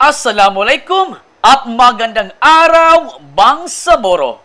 Assalamualaikum at magandang araw, Bangsamoro.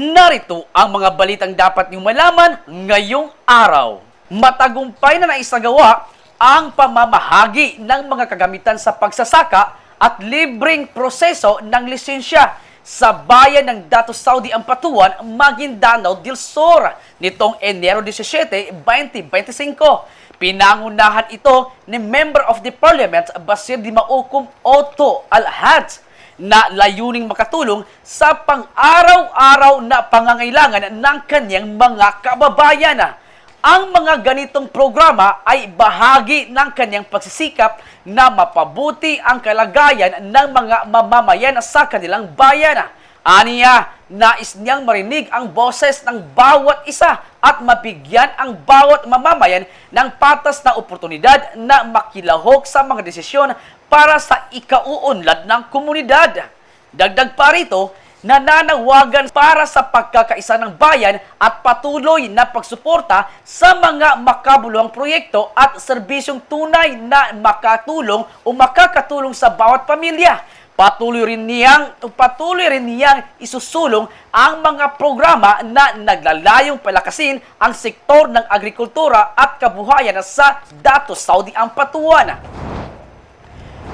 Narito ang mga balitang dapat niyong malaman ngayong araw. Matagumpay na naisagawa ang pamamahagi ng mga kagamitan sa pagsasaka at libreng proseso ng lisensya sa bayan ng Dato Saudi Ampatuan, Maguindanao del Sur nitong Enero 17, 2025. Pinangunahan ito ni Member of the Parliament Basir Di Maukum Otto Al-Hajj na layuning makatulong sa pang-araw-araw na pangangailangan ng kanyang mga kababayan. Ang mga ganitong programa ay bahagi ng kanyang pagsisikap na mapabuti ang kalagayan ng mga mamamayan sa kanilang bayan. Aniya, nais niyang marinig ang boses ng bawat isa at mabigyan ang bawat mamamayan ng patas na oportunidad na makilahok sa mga desisyon para sa ikauunlad ng komunidad. Dagdag pa rito, nananawagan para sa pagkakaisa ng bayan at patuloy na pagsuporta sa mga makabuluhang proyekto at serbisyong tunay na makatulong o makakatulong sa bawat pamilya. Patuloy rin niyang patuloy rin niyang isusulong ang mga programa na naglalayong palakasin ang sektor ng agrikultura at kabuhayan sa Dato Saudi Ampatuan.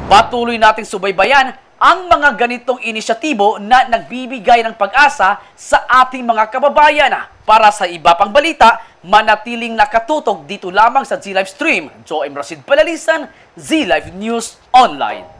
Patuloy nating subaybayan ang mga ganitong inisyatibo na nagbibigay ng pag-asa sa ating mga kababayan. Para sa iba pang balita, manatiling nakatutok dito lamang sa Z-Live Stream. Joe M. Rashid Palalisan, Z-Live News Online.